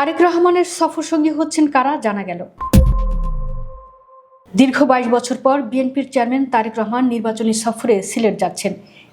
তারেক রহমানের সফর সঙ্গী হচ্ছেন কারা জানা গেল। দীর্ঘ বাইশ বছর পর বিএনপির চেয়ারম্যান তারেক রহমান নির্বাচনী সফরে সিলেট যাচ্ছেন।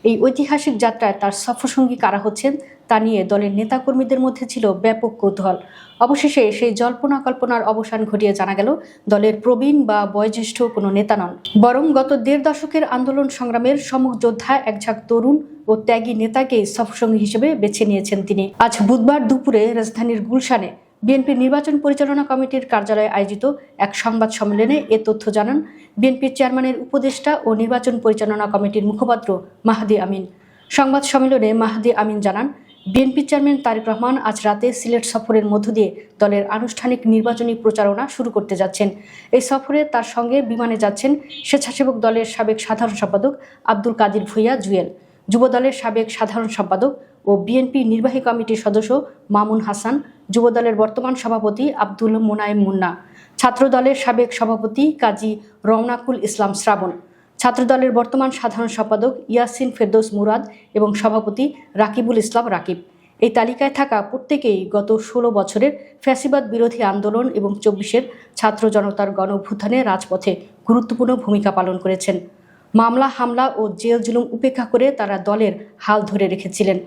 এই ঐতিহাসিক যাত্রায় তার সফরসঙ্গী কারা হচ্ছেন, তা নিয়ে দলের নেতাকর্মীদের মধ্যে ছিল ব্যাপক কৌতূহল। অবশেষে সেই জল্পনা কল্পনার অবসান ঘটিয়ে জানা গেল, দলের প্রবীণ বা বয়োজ্যেষ্ঠ কোনো নেতা নন। বরং গত দেড় দশকের আন্দোলন সংগ্রামের সম্মুখ যোদ্ধা একঝাঁক তরুণ ও ত্যাগী নেতাকে সফরসঙ্গী হিসেবে বেছে নিয়েছেন তিনি। আজ বুধবার দুপুরে রাজধানীর গুলশানে বিএনপির নির্বাচন পরিচালনা কমিটির কার্যালয়ে আয়োজিত এক সংবাদ সম্মেলনে এ তথ্য জানান বিএনপির চেয়ারম্যানের উপদেষ্টা ও নির্বাচন পরিচালনা কমিটির মুখপাত্র মাহাদি আমিন। সংবাদ সম্মেলনে মাহাদি আমিন জানান, বিএনপি চেয়ারম্যান তারেক রহমান আজ রাতে সিলেট সফরের মধ্য দিয়ে দলের আনুষ্ঠানিক নির্বাচনী প্রচারণা শুরু করতে যাচ্ছেন। এই সফরে তার সঙ্গে বিমানে যাচ্ছেন স্বেচ্ছাসেবক দলের সাবেক সাধারণ সম্পাদক আব্দুল কাদির ভুইয়া জুয়েল। যুবদলের সাবেক সাধারণ সম্পাদক ও বিএনপি নির্বাহী কমিটির সদস্য মামুন হাসান, যুবদলের বর্তমান সভাপতি আব্দুল মোনায়েম মুন্না, ছাত্রদলের সাবেক সভাপতি কাজী রওনাকুল ইসলাম শ্রাবণ, ছাত্রদলের বর্তমান সাধারণ সম্পাদক ইয়াসিন ফেরদৌস মুরাদ এবং সভাপতি রাকিবুল ইসলাম রাকিব। এই তালিকায় থাকা প্রত্যেকেই গত ষোলো বছরের ফ্যাসিবাদ বিরোধী আন্দোলন এবং চব্বিশের ছাত্র জনতার গণ অভ্যুত্থানে রাজপথে গুরুত্বপূর্ণ ভূমিকা পালন করেছেন। মামলা, হামলা ও জেল জুলুম উপেক্ষা করে তারা দলের হাল ধরে রেখেছিলেন।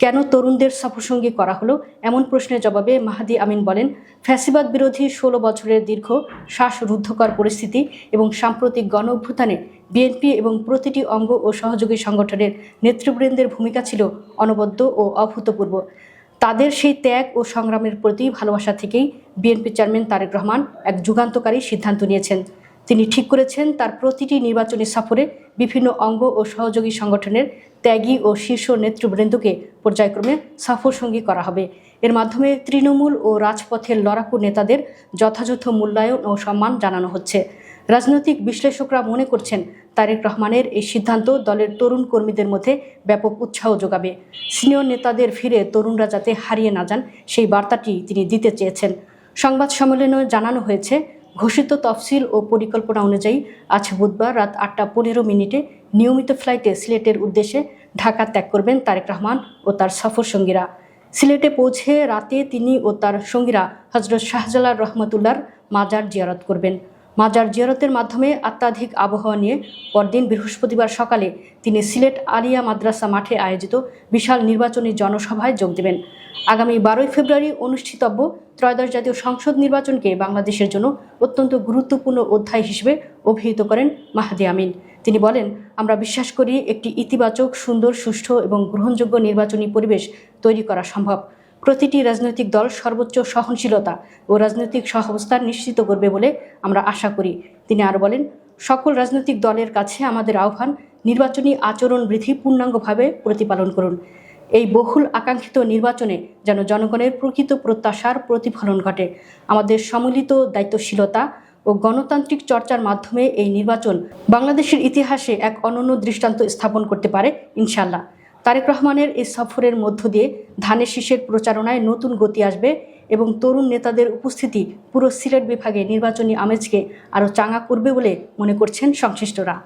কেন তরুণদের সফরসঙ্গী করা হলো? এমন প্রশ্নের জবাবে মাহাদি আমিন বলেন, ফ্যাসিবাদ বিরোধী ষোলো বছরের দীর্ঘ শ্বাসরুদ্ধকর পরিস্থিতি এবং সাম্প্রতিক গণ অভ্যুত্থানে বিএনপি এবং প্রতিটি অঙ্গ ও সহযোগী সংগঠনের নেতৃবৃন্দের ভূমিকা ছিল অনবদ্য ও অভূতপূর্ব। তাদের সেই ত্যাগ ও সংগ্রামের প্রতি ভালোবাসা থেকেই বিএনপি চেয়ারম্যান তারেক রহমান এক যুগান্তকারী সিদ্ধান্ত নিয়েছেন। তিনি ঠিক করেছেন, তার প্রতিটি নির্বাচনী সফরে বিভিন্ন অঙ্গ ও সহযোগী সংগঠনের ত্যাগী ও শীর্ষ নেতৃবৃন্দকে পর্যায়ক্রমে সফরসঙ্গী করা হবে। এর মাধ্যমে তৃণমূল ও রাজপথের লড়াকু নেতাদের যথাযথ মূল্যায়ন ও সম্মান জানানো হচ্ছে। রাজনৈতিক বিশ্লেষকরা মনে করছেন, তারেক রহমানের এই সিদ্ধান্ত দলের তরুণ কর্মীদের মধ্যে ব্যাপক উৎসাহ যোগাবে। সিনিয়র নেতাদের ফিরে তরুণরা যাতে হারিয়ে না যান, সেই বার্তাটি তিনি দিতে চেয়েছেন। সংবাদ সম্মেলনে জানানো হয়েছে ঘোষিত তফসিল ও পরিকল্পনা অনুযায়ী আজ বুধবার রাত আটটা পনেরো মিনিটে নিয়মিত ফ্লাইটে সিলেটের উদ্দেশ্যে ঢাকা ত্যাগ করবেন তারেক রহমান ও তার সফর সঙ্গীরা। সিলেটে পৌঁছে রাতে তিনি ও তার সঙ্গীরা হজরত শাহজালাল রহমতুল্লার মাজার জিয়ারত করবেন। মাজার জিয়ারতের মাধ্যমে আত্মাধিক আবহাওয়া নিয়ে পরদিন বৃহস্পতিবার সকালে তিনি সিলেট আলিয়া মাদ্রাসা মাঠে আয়োজিত বিশাল নির্বাচনী জনসভায় যোগ দেবেন। আগামী বারোই ফেব্রুয়ারি অনুষ্ঠিতব্য ত্রয়োদশ জাতীয় সংসদ নির্বাচনকে বাংলাদেশের জন্য অত্যন্ত গুরুত্বপূর্ণ অধ্যায় হিসেবে অভিহিত করেন মাহাদি আমিন। তিনি বলেন, আমরা বিশ্বাস করি একটি ইতিবাচক, সুন্দর, সুষ্ঠু এবং গ্রহণযোগ্য নির্বাচনী পরিবেশ তৈরি করা সম্ভব। প্রতিটি রাজনৈতিক দল সর্বোচ্চ সহনশীলতা ও রাজনৈতিক সহাবস্থান নিশ্চিত করবে বলে আমরা আশা করি। তিনি আরও বলেন, সকল রাজনৈতিক দলের কাছে আমাদের আহ্বান, নির্বাচনী আচরণ বৃদ্ধি পূর্ণাঙ্গভাবে প্রতিপালন করুন। এই বহুল আকাঙ্ক্ষিত নির্বাচনে যেন জনগণের প্রকৃত প্রত্যাশার প্রতিফলন ঘটে। আমাদের সম্মিলিত দায়িত্বশীলতা ও গণতান্ত্রিক চর্চার মাধ্যমে এই নির্বাচন বাংলাদেশের ইতিহাসে এক অনন্য দৃষ্টান্ত স্থাপন করতে পারে ইনশাল্লাহ তারেক রহমানের এই সফরের মধ্য দিয়ে ধানের শীষের প্রচারণায় নতুন গতি আসবে এবং তরুণ নেতাদের উপস্থিতি পুরো সিলেট বিভাগে নির্বাচনী আমেজকে আরও চাঙা করবে বলে মনে করছেন সংশ্লিষ্টরা।